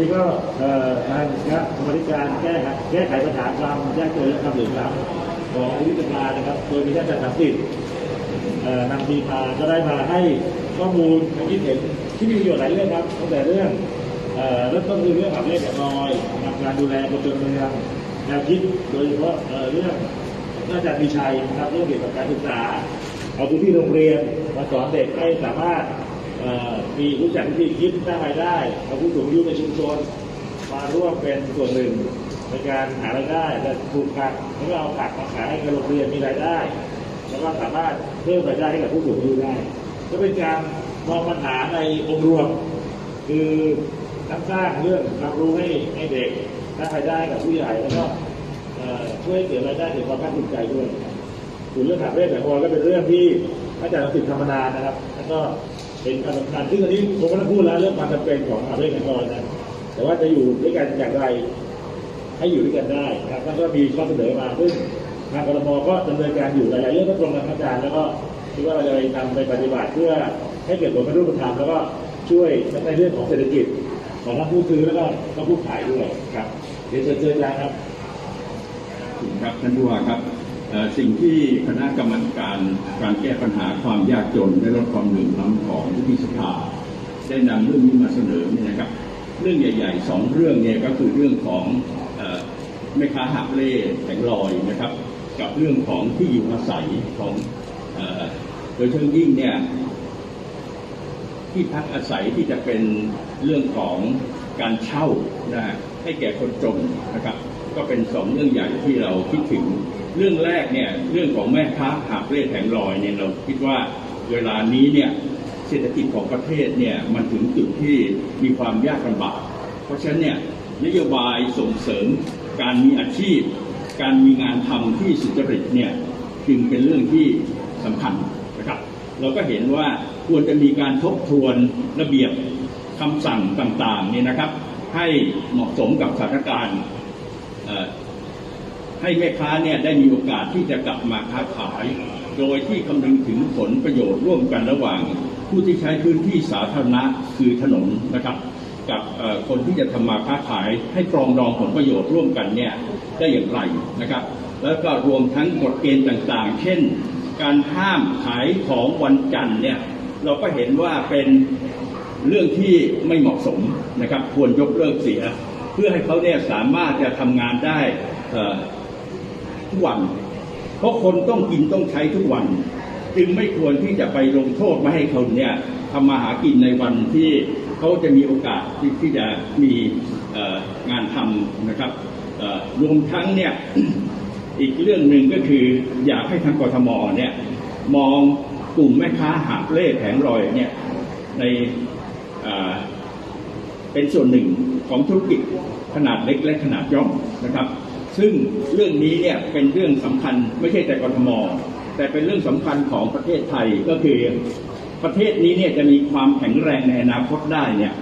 นี้ก็ทางคณะกรรมการแก้ไขแก้ไขปัญหาความยากจนและความเหลื่อมล้ำของวิทยานะครับ โดยมีท่านอาจารย์ศักดิ์สิทธินำทีมมาก็ได้มาให้ข้อมูลความคิดเห็นที่มีประโยชน์หลายเรื่องครับตั้งแต่เรื่องเอ่อเริ่มต้นคือเรื่องขับเลขแบบน้อยนะครับการดูแลคนจนเมืองแนวคิดโดยเฉพาะเรื่องน่าจะมีชัยนะครับเรื่องเกี่ยวกับการศึกษาเอาพื้นที่โรงเรียนมาสอนเด็กให้สามารถ มีรู้จักวิธีคิดสร้างรายได้เอาผู้สูงอายุในชุมชน มาร่วมเป็นส่วนหนึ่งในการหารายได้และปลูกผักแล้วก็เอาผักมาขายให้กับโรงเรียนมีรายได้ แล้วก็สามารถเพิ่มรายได้ให้กับผู้สูงอายุได้ ก็เป็นการมองปัญหาในองค์รวม คือทั้งสร้างเรื่องความรู้ให้ให้เด็กสร้างรายได้กับผู้ใหญ่แล้วก็ช่วยเกิดรายได้เกิดความภาคภูมิใจด้วยส่วนเรื่องขับเลขแบบออก็เป็นเรื่องที่อาจารย์สิทธิ์ธรรมนานนะครับ ก็เป็นการสำคัญซึ่งอันนี้ผมก็ต้องพูดแล้วเรื่องความจำเป็นของขับเลขแบบออยนะแต่ว่าจะอยู่ด้วยกันอย่างไรให้อยู่ด้วยกันได้นะครับก็มีข้อเสนอมาซึ่งทางกรมก็ดำเนินการอยู่หลายๆเรื่องก็ตรงกันอาจารย์แล้วก็คิดว่าเราจะไปนำไปปฏิบัติเพื่อให้เกิดผลเป็นรูปธรรมแล้วก็ช่วยในเรื่องของเศรษฐกิจของทั้งผู้ซื้อแล้วก็ทั้งผู้ขายด้วยครับเดี๋ยวเชิญเชิญอาจารย์ครับครับท่านผู้ว่าครับ สิ่งที่คณะกรรมการการแก้ปัญหาความยากจนและลดความเหลื่อมล้ำของวุฒิสภาได้นำเรื่องนี้มาเสนอเนี่ยนะครับ เรื่องใหญ่ๆสองเรื่องเนี่ยก็คือเรื่องของอ่อแม่ค้าหักเล่แผงลอยนะครับ กับเรื่องของที่อยู่อาศัยของโดยเฉพาะยิ่งเนี่ยที่พักอาศัยที่จะเป็นเรื่องของการเช่านะให้แก่คนจนนะครับ ก็เป็นสองเรื่องใหญ่ที่เราคิดถึง เรื่องแรกเนี่ยเรื่องของแม่ค้าหาบเร่แผงลอยเนี่ยเราคิดว่าเวลานี้เนี่ยเศรษฐกิจของประเทศเนี่ยมันถึงจุดที่มีความยากลำบาก เพราะฉะนั้นเนี่ยนโยบายส่งเสริมการมีอาชีพ การมีงานทำที่สุจริตเนี่ยจึงเป็นเรื่องที่สำคัญนะครับ เราก็เห็นว่าควรจะมีการทบทวนระเบียบคำสั่งต่างๆเนี่ยนะครับ ให้เหมาะสมกับสถานการณ์ ให้แม่ค้าเนี่ยได้มีโอกาสที่จะกลับมาค้าขาย โดยที่คำนึงถึงผลประโยชน์ร่วมกันระหว่าง ผู้ที่ใช้พื้นที่สาธารณะคือถนนนะครับ กับคนที่จะทำมาค้าขาย ให้ปรองดองผลประโยชน์ร่วมกันเนี่ยได้อย่างไรนะครับ แล้วก็รวมทั้งกฎเกณฑ์ต่างๆ เช่น การห้ามขายของวันจันทร์เนี่ยเราก็เห็นว่าเป็นเรื่องที่ไม่เหมาะสมนะครับ ควรยกเลิกเสีย เพื่อให้เขาเนี่ยสามารถจะทำงานได้ทุกวัน เพราะคนต้องกินต้องใช้ทุกวัน จึงไม่ควรที่จะไปลงโทษไม่ให้คนเนี่ยทำมาหากินในวันที่เขาจะมีโอกาสที่ที่จะมีงานทำนะครับรวมทั้งเนี่ยอีกเรื่องหนึ่งก็คืออยากให้ทางกทมเนี่ยมองกลุ่มแม่ค้าหาบเล่แผงลอยเนี่ยในเป็นส่วนหนึ่ง ของธุรกิจขนาดเล็กและขนาดย่อมนะครับ ซึ่งเรื่องนี้เนี่ยเป็นเรื่องสำคัญไม่ใช่แต่กรทม แต่เป็นเรื่องสำคัญของประเทศไทยก็คือประเทศนี้เนี่ยจะมีความแข็งแรงในอนาคตได้เนี่ย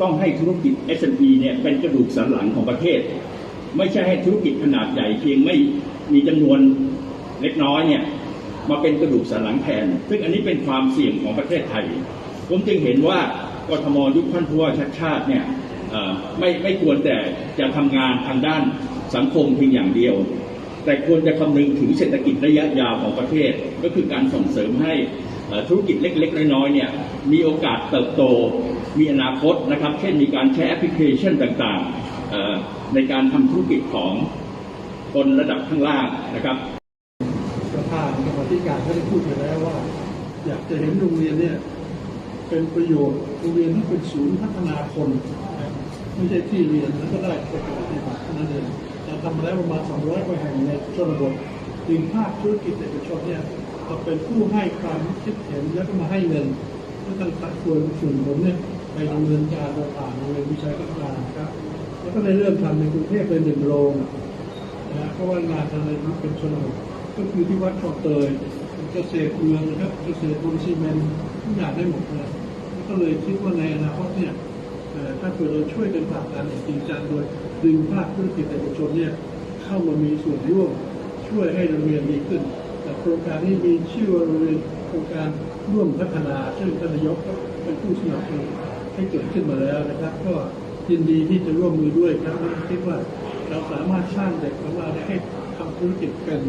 ต้องให้ธุรกิจ SME เนี่ยเป็นกระดูกสันหลังของประเทศ ไม่ใช่ให้ธุรกิจขนาดใหญ่เพียงไม่มีจำนวนเล็กน้อยเนี่ยมาเป็นกระดูกสันหลังแทน ซึ่งอันนี้เป็นความเสี่ยงของประเทศไทย ผมจึงเห็นว่ากทมยุคท่านผู้ว่าชัดชาติเนี่ย ไม่ไม่ควรแต่จะทำงานทางด้านสังคมเพียงอย่างเดียว แต่ควรจะคำนึงถึงเศรษฐกิจระยะยาวของประเทศ ก็คือการส่งเสริมให้ธุรกิจเล็ก ๆ น้อยๆเนี่ยมีโอกาสเติบโตมีอนาคตนะครับ เช่นมีการใช้แอปพลิเคชันต่างๆ ในการทำธุรกิจของคนระดับข้างล่างนะครับประธานกรรมธิการก็ได้พูดไปแล้วว่า อยากจะเห็นโรงเรียนเนี่ยเป็นประโยชน์โรงเรียนที่เป็นศูนย์พัฒนาคน ไม่ใช่ที่เรียนแล้วก็ได้ไปปฏิบัติเท่านั้นเองเราทำมาแล้วประมาณ 200 กว่าแห่งในชนบทจึงภาคธุรกิจเอกชนเนี่ยก็เป็นผู้ให้ความคิดเห็นแล้วก็มาให้เงินแล้วทางตัดส่วนส่วนผมเนี่ยไปดำเนินการโดยผ่านโรงเรียนวิชัยพัฒนาครับ แล้วก็ได้เริ่มทำในกรุงเทพเป็นหนึ่งโรงนะเพราะว่างานทางในเป็นชนบทก็คือที่วัดคลองเตยเกษตรเมืองนะครับเกษตรบนซีเมนต์ทุกอย่างได้หมดเลยก็เลยคิดว่าในอนาคตเนี่ย ถ้าเกิดเราช่วยกันผลักดันอย่างจริงจังโดยดึงภาคธุรกิจเอกชนเนี่ยเข้ามามีส่วนร่วมช่วยให้โรงเรียนดีขึ้น แต่โครงการนี้มีชื่อว่าโรงเรียนโครงการร่วมพัฒนา ซึ่งท่านนายกเป็นผู้สนับสนุนให้เกิดขึ้นมาแล้วนะครับ ก็ยินดีที่จะร่วมมือด้วยครับคิดว่าเราสามารถสร้างเด็กของเราให้ทำธุรกิจเป็น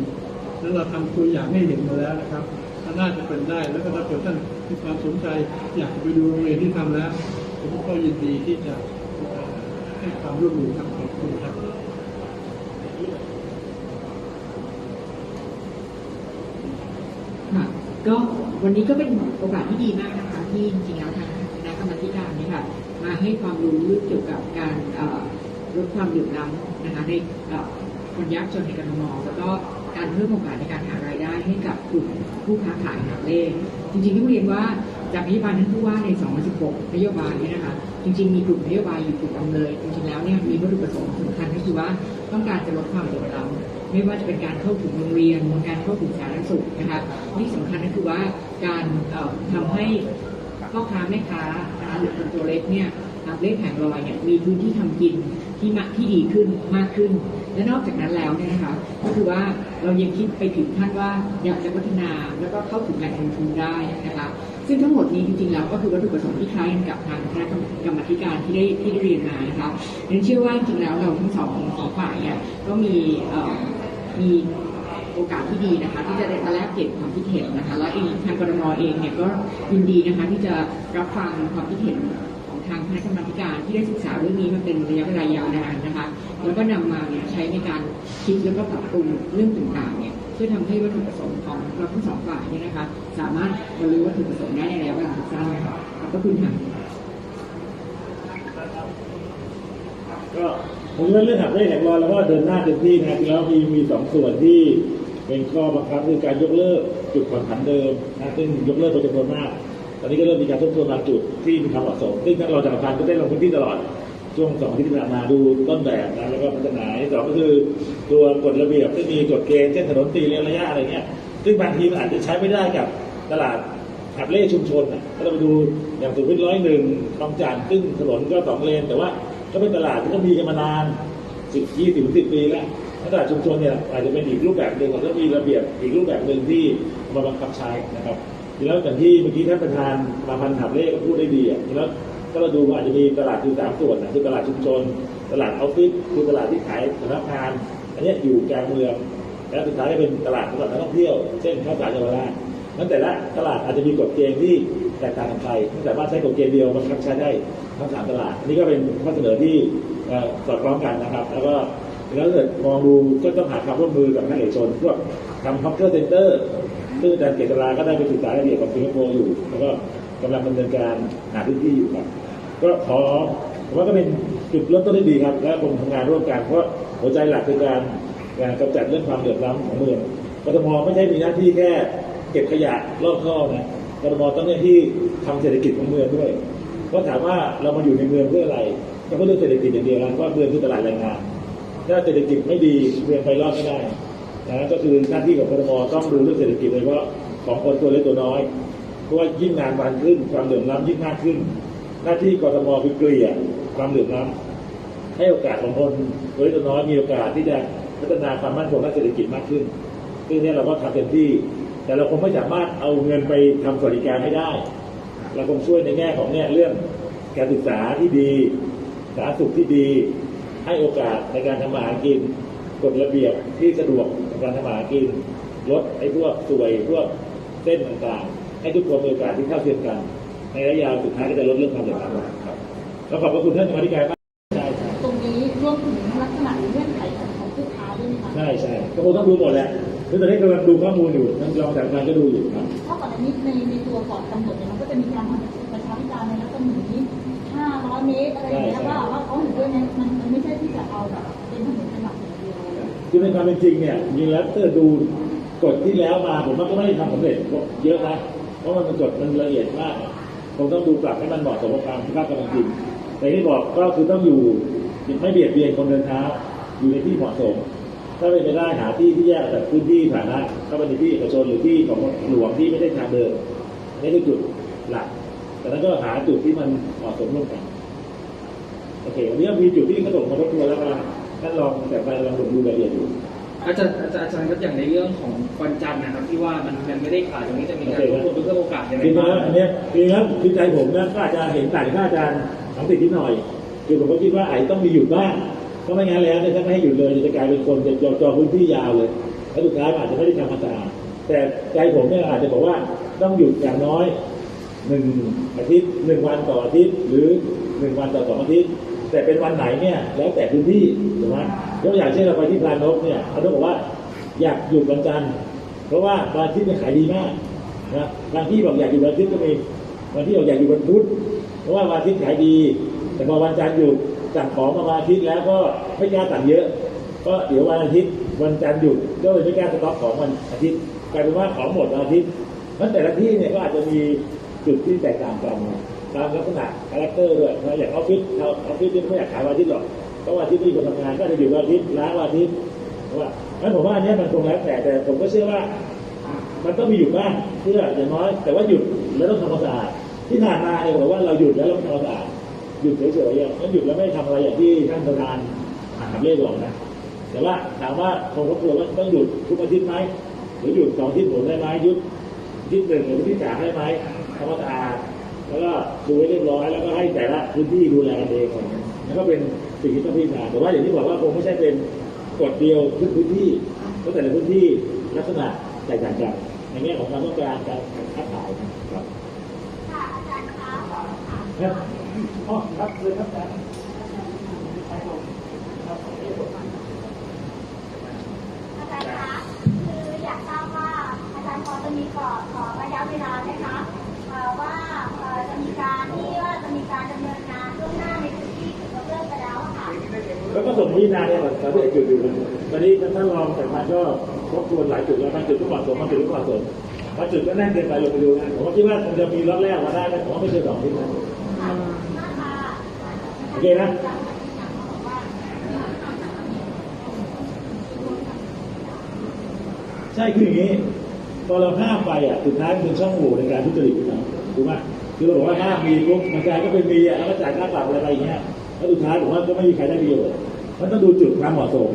แล้วเราทำตัวอย่างให้เห็นมาแล้วนะครับน่าจะเป็นได้แล้วก็ถ้าเกิดท่านมีความสนใจอยากจะไปดูโรงเรียนที่ทำแล้ว ผมก็ยินดีที่จะให้ความร่วมมือครับขอบคุณครับค่ะก็วันนี้ก็เป็นโอกาสที่ดีมากนะคะ ที่จริงๆแล้วทางคณะกรรมธิการเนี่ยค่ะมาให้ความรู้เกี่ยวกับการลดความเหลื่อมล้ำนะคะในคนยากจนในกรทมแล้วก็การเพิ่มโอกาสในการหารายได้ให้กับกลุ่มผู้ค้าขายหาบเล่จริงๆต้องเรียนว่า จากนโยบายท่านผู้ว่าใน 2016 นโยบายเนี่ยนะคะ จริงๆ มีกลุ่มนโยบายอยู่กลุ่มอำเลย จริงๆ แล้วเนี่ยมีวัตถุประสงค์สำคัญก็คือว่าต้องการจะลดความเหลื่อมล้ำไม่ว่าจะเป็นการเข้าถึงโรงเรียน การเข้าถึงสาธารณสุขนะคะที่สำคัญก็คือว่าการเอ่อทำให้พ่อค้าแม่ค้าหรือคนตัวเล็กเนี่ยเลขแผงลอยเนี่ยมีพื้นที่ทำกินที่มที่ดีขึ้นมากขึ้น และนอกจากนั้นแล้วเนี่ยนะคะก็คือว่าเรายังคิดไปถึงขั้นว่าอยากจะพัฒนาแล้วก็เข้าถึงแหล่งเงินทุนได้นะคะ ซึ่งทั้งหมดนี้จริงๆแล้วก็คือวัตถุประสงค์ที่คล้ายกันกับทางคณะกรรมการที่ได้ที่ได้เรียนมานะคะเรียนเชื่อว่าจริงๆแล้วเราทั้งสองสองฝ่ายเนี่ยก็มีมีโอกาสที่ดีนะคะที่จะได้มาแลกเปลี่ยนความคิดเห็นนะคะและเองทางกรมเองเนี่ยก็ยินดีนะคะที่จะรับฟังความคิดเห็นของทางคณะกรรมการที่ได้ศึกษาเรื่องนี้มาเป็นระยะเวลายาวนานนะคะแล้วก็นำมาเนี่ยใช้ในการคิดแล้วก็ปรับปรุงเรื่องต่างๆ เพื่อทำให้วัตถุประสงค์ของเราทั้งสองฝ่ายเนี่ยนะคะ สามารถบรรลุวัตถุประสงค์ได้ในระยะเวลาสั้นค่ะขอบพระคุณค่ะก็ผมว่าเรื่องหักเลขแห่งรอยแล้วก็เดินหน้าเต็มที่นะแล้วมีมีสองส่วนที่เป็นข้อบังคับคือการยกเลิกจุดผ่อนผันเดิมนะซึ่งยกเลิกไปจำนวนมาก ตอนนี้ก็เริ่มมีการทบทวนบางจุดที่มีความเหมาะสมซึ่งทางเราจากการก็ได้ลงพื้นที่ตลอด ช่วงสองที่ผ่านมาดูต้นแบบนะแล้วก็พัฒนาที่สองก็คือตัวกฎระเบียบที่มีกฎเกณฑ์เช่นถนนตีเรียงระยะอะไรเงี้ยซึ่งบางทีมันอาจจะใช้ไม่ได้กับตลาดขับเล่ชุมชนนะถ้าเราไปดูอย่างสุขุมวิทร้อยหนึ่งคลองจานซึ่งถนนก็สองเลน แต่ว่าก็เป็นตลาดที่ก็มีกันมานานสิบยี่สิบสิบปีแล้วถ้าตลาดชุมชนเนี่ยอาจจะเป็นอีกรูปแบบหนึ่งแล้วก็มีระเบียบอีกรูปแบบหนึ่งที่มาบังคับใช้นะครับทีแล้วอย่างที่เมื่อกี้ท่านประธานมาพันธ์ขับเล่ก็พูดได้ดีอะทีแล้ว ถ้าเราดูอาจจะมีตลาดคือสามส่วนนะคือตลาดชุมชน ตลาดออฟฟิศคือตลาดที่ขายสำนักงาน อันนี้อยู่กลางเมือง แล้วสุดท้ายก็เป็นตลาดสำหรับนักท่องเที่ยว เช่นข้าวสารเยาวราชนั้นแต่ละตลาดอาจจะมีกฎเกณฑ์ที่แตกต่างกันไปไม่สามารถใช้กฎเกณฑ์เดียวมาบังคับใช้ได้ทั้งสามตลาดอันนี้ก็เป็นข้อเสนอที่สอดคล้องกันนะครับ แล้วก็แล้วถ้าเกิดมองดูก็ต้องหาความร่วมมือกับภาคเอกชนพวกทำฮอกเกอร์เซ็นเตอร์ซึ่งอาจารย์เกษราก็ได้ไปศึกษารายละเอียดกับสิงคโปร์อยู่ แล้วก็ กำลังดำเนินการหาพื้นที่อยู่ครับ ก็ขอผมว่าก็เป็นจุดเริ่มต้นที่ดีครับ และคงทำงานร่วมกันเพราะหัวใจหลักคือการการกำจัดเรื่องความเดือดร้อนของเมืองกทมไม่ใช่มีหน้าที่แค่เก็บขยะรอบครอนะกทมต้องหน้าที่ทำเศรษฐกิจของเมืองด้วยเพราะถามว่าเรามาอยู่ในเมืองเพื่ออะไรก็เพื่อเรื่องเศรษฐกิจอย่างเดียวนะเพราเมืองคือตลาดแรงงานถ้าเศรษฐกิจไม่ดีเมืองไปรอดไม่ได้นะก็คือหน้าที่ของกทมต้องดูเรื่องเศรษฐกิจโดยเฉพาะของคนตัวเล็กตัวน้อย เพราะว่ายิ่งนานวันขึ้นความเหลื่อมล้ำยิ่งมากขึ้น หน้าที่กรทมคือเกลี่ยความเหลื่อมล้ำให้โอกาสของคนตัวเล็กน้อยมีโอกาสที่จะพัฒนาความมั่นคงทางเศรษฐกิจมากขึ้นซึ่งนี่เราก็ทำเต็มที่ แต่เราคงไม่สามารถเอาเงินไปทำสวัสดิการไม่ได้ เราคงช่วยในแง่ของเนี่ยเรื่องการศึกษาที่ดี สาธารณสุขที่ดี ให้โอกาสในการทำมาหากินกฎระเบียบที่สะดวกในการทำมาหากิน ลดไอ้พวกสวยพวกเส้นต่างๆ ให้ทุกคนมีโอกาสที่เท่าเทียมกัน ในระยะยาวสุดท้ายก็จะลดเรื่องความเหลื่อมล้ำครับแล้วขอบพระคุณท่านกรรมาธิการมากใช่ใช่ตรงนี้รวมถึงลักษณะหรือเงื่อนไขของของผู้ค้าด้วยไหมคะใช่ใช่ก็คงต้องดูหมดแหละคือตอนนี้กำลังดูข้อมูลอยู่ทางรองจากการก็ดูอยู่ครับเพราะก่อนอันนี้ในในตัวก่อนกำหนดเนี่ยมันก็จะมีการทำประชาพิจารณ์ในรัศมี500เมตรอะไรอย่างเงี้ยว่าว่าเขาเห็นด้วยไหมมันมันไม่ใช่ที่จะเอาแบบเป็นถนนขนาดอย่างเดียวคือในความเป็นจริงเนี่ยจริงแล้วถ้าดูกฎที่แล้วมาผมว่าก็ไม่ได้ทำสำเร็จเยอะนะเพ ราะมันเป็นกฎมันละเอียดมากคงต้องดูปรับให้มันเหมาะสมกับความสภาพกำลังจริงแต่ที่บอกก็คือต้องอยู่ไม่เบียดเบียนคนเดินเท้าอยู่ในที่เหมาะสม ถ้าเป็นไปได้หาที่ที่แยกจากพื้นที่ฐานะเข้าไปในที่เอกชนหรือที่ของหลวงที่ไม่ได้ทางเดินนี่คือจุดหลักแต่นั้นก็หาจุดที่มันเหมาะสมร่วมกันโอเควันนี้มีจุดที่กระโดดมาทบทวนแล้วกันท่านลองแต่ไปลองดูรายละเอียดดู อาจารย์อาจารย์อาจารย์ก็อย่างในเรื่องของวันจันทร์นะครับ ที่ว่ามันมันไม่ได้ขายตรงนี้จะมีการโอเคควบคุมเพิ่มโอกาสยังไงจริงๆบ้างแล้วอันเนี้ยจริงๆแล้วคือใจผมนะก็อาจจะเห็นต่างกับอาจารย์สังสิทธิ์นิดหน่อย คือผมก็คิดว่าอาจจะต้องมีหยุดบ้างเพราะไม่งั้นแล้วเนี่ยถ้าไม่ให้หยุดเลยจะกลายเป็นคนจะจอจอพื้นที่ยาวเลยแล้วสุดท้ายมันอาจจะไม่ได้ทำความสะอาดแต่ใจผมเนี่ยอาจจะบอกว่าต้องหยุดอย่างน้อยหนึ่งอาทิตย์หนึ่งวันต่ออาทิตย์ หรือหนึ่งวันต่อสองอาทิตย์ แต่เป็นวันไหนเนี่ยแล้วแต่พื้นที่ถูกไหมยกอย่างเช่นเราไปที่พลานกเนี่ยเขาต้องบอกว่าอยากหยุดวันจันทร์เพราะว่าวันอาทิตย์เนี่ยขายดีมากนะบางที่บอกอยากอยู่วันอาทิตย์ก็มีบางที่บอกอยากอยู่วันพุธเพราะว่าวันอาทิตย์ขายดี แต่พอวันจันทร์หยุดสั่งของมาวันอาทิตย์แล้วก็ไม่กล้าสั่งเยอะ ก็เดี๋ยววันอาทิตย์วันจันทร์หยุดก็เลยไม่กล้าสต็อกของวันอาทิตย์กลายเป็นว่าของหมดวันอาทิตย์เพราะแต่ละที่เนี่ยก็อาจจะมีจุดที่แตกต่างกัน ตามลักษณะคาแรคเตอร์ด้วยนะอย่างออฟฟิศเราออฟฟิศที่ไม่อยากขายวันอาทิตย์หรอกเพราะวันอาทิตย์มีคนทำงานก็จะอยู่วันอาทิตย์ล้างวันอาทิตย์เพราะว่างั้นผมว่าอันนี้มันคงแล้วแต่แต่ผมก็เชื่อว่า มันต้องมีหยุดบ้างเพื่ออย่างน้อย แต่ว่าหยุดแล้วต้องทำความสะอาดที่ผ่านมาเนี่ยบอกว่าเราหยุดแล้วเราทำความสะอาดหยุดเฉยๆอย่างนั้นหยุดแล้วไม่ทำอะไรอย่างที่ท่านประธานถามเรียกบอกนะแต่ว่าถามว่าคงรอบครัวว่าต้องหยุดทุกอาทิตย์ไหมหรือหยุดสองอาทิตย์ผมได้ไหมหยุดอาทิตย์หนึ่งหรืออาทิตย์สามได้ไหมทำความสะอาด แล้วก็ดูให้เรียบร้อยแล้วก็ให้แต่ละพื้นที่ดูแลกันเองก่อนแล้วก็เป็นสิ่งที่ต้องพิจารณาแต่ว่าอย่างที่บอกว่าคงไม่ใช่เป็นกฎเดียวทุกพื้นที่เพราะแต่ละพื้นที่ลักษณะแตกต่างกันในแง่ของความต้องการการค้าขายครับค่ะอาจารย์คะครับอ๋อครับเลยครับอาจารย์ อาจารย์คะคืออยากทราบว่าอาจารย์พอจะมีกรอบขอระยะเวลาไหมคะเอ่อว่าเอ่อจะมีการที่ว่าจะมีการดำเนินงานล่วงหน้าในพื้นที่เกี่ยวกับเรื่องไปแล้วอะค่ะ แล้วก็ส่งพิจารณาเนี่ยสามสิบเอ็ดจุดอยู่นะตอนนี้ท่านรองแต่มันก็ทบทวนหลายจุดแล้วบางจุดก็เหมาะสมบางจุดก็เหมาะสมบางจุดก็แน่นเกินไปลงไปดูนะผมก็คิดว่าคงจะมีรอบแรกมาได้นะผมไม่เกินสองอาทิตย์นะโอเคนะใช่คืออย่างนี้ตอนเราห้ามไปอะสุดท้ายมันเป็นช่องโหว่ในการทุจริตนะถูกไหมคือเราบอกว่าห้ามมีปุ๊บมันกลายก็เป็นมีอะแล้วก็จ่ายค่าปรับอะไรไปอย่างเงี้ย แล้วสุดท้ายผมว่าก็ไม่มีใครได้ประโยชน์มันต้องดูจุดความเหมาะสม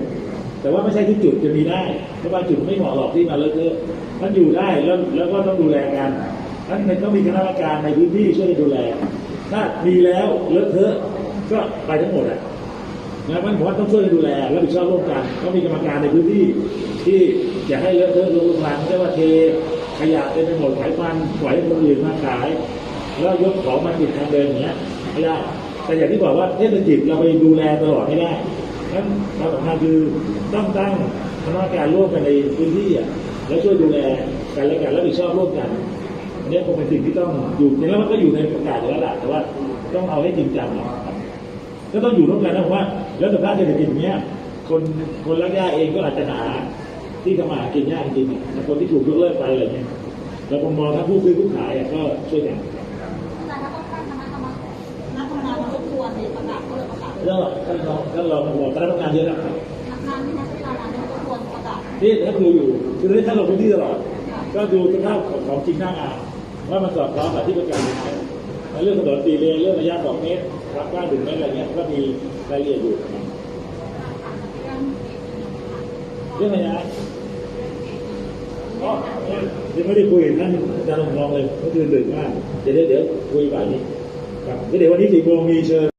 แต่ว่าไม่ใช่ทุกจุดจะมีได้เพราะบางจุดไม่เหมาะหรอกที่มาเลอะเทอะมันอยู่ได้แล้วแล้วก็ต้องดูแลกันนั้นมันต้องมีคณะกรรมการในพื้นที่ช่วยกันดูแล ถ้ามีแล้วเลอะเทอะก็ไปทั้งหมดอะนะมันผมว่าต้องช่วยกันดูแลและรับผิดชอบร่วมกันต้องมีกรรมการในพื้นที่ที่อย่าให้เลอะเทอะลงลางไม่ว่าเทขยะเต็มไปหมดขายมันปล่อยให้คนอื่นมาขาย แล้วยกของมาติดทางเดินอย่างเงี้ยไม่ได้ แต่อย่างที่บอกว่าเทศกิจเราไปดูแลตลอดไม่ได้นั้นเราสำคัญคือต้องตั้งคณะกรรมการร่วมกันในพื้นที่อะแล้วช่วยดูแลกันและกันรับผิดชอบร่วมกันอันนี้คงเป็นสิ่งที่ต้องอยู่จริงแล้วมันก็อยู่ในประกาศอยู่แล้วแหละแต่ว่าต้องเอาให้จริงจังน่อยครับก็ต้องอยู่ร่วมกันนะผมว่าแล้วสภาพเศรษฐกิจเงี้ยคนคนรักย่าเองก็อาจจะหาที่ทำมาหากินยากจริงๆแต่คนที่ถูกยกเลิกไปอะไรเงี้ยเราคงมองทั้งผู้ซื้อผู้ขายอะก็ช่วยกัน ก็เลยประกาศเลยแล้วท่านรองท่านรองบอกคณะทำงานเยอะนะครับนานที่นักเวลานานในทบทวนประกาศนี่ท่านดูอยู่คือท่านลงพื้นที่ตลอด ก็ดูสภาพของจริงหน้างานว่ามันสอดคล้องกับที่ประกาศไหมแล้วเรื่องถนนตีเลนเรื่องระยะสองเมตรรับกว้างถึงเมตรอะไรเงี้ยก็มีรายละเอียดอยู่นะครับเรื่องอะไรนะอ๋อยังไม่ได้คุยกับท่านอาจารย์ลงทองเลยเมื่อคืนดึกมากเดี๋ยวเดี๋ยวเดี๋ยวคุยบ่ายนี้ครับแล้วเดี๋ยววันนี้สี่โมงมีเชิญ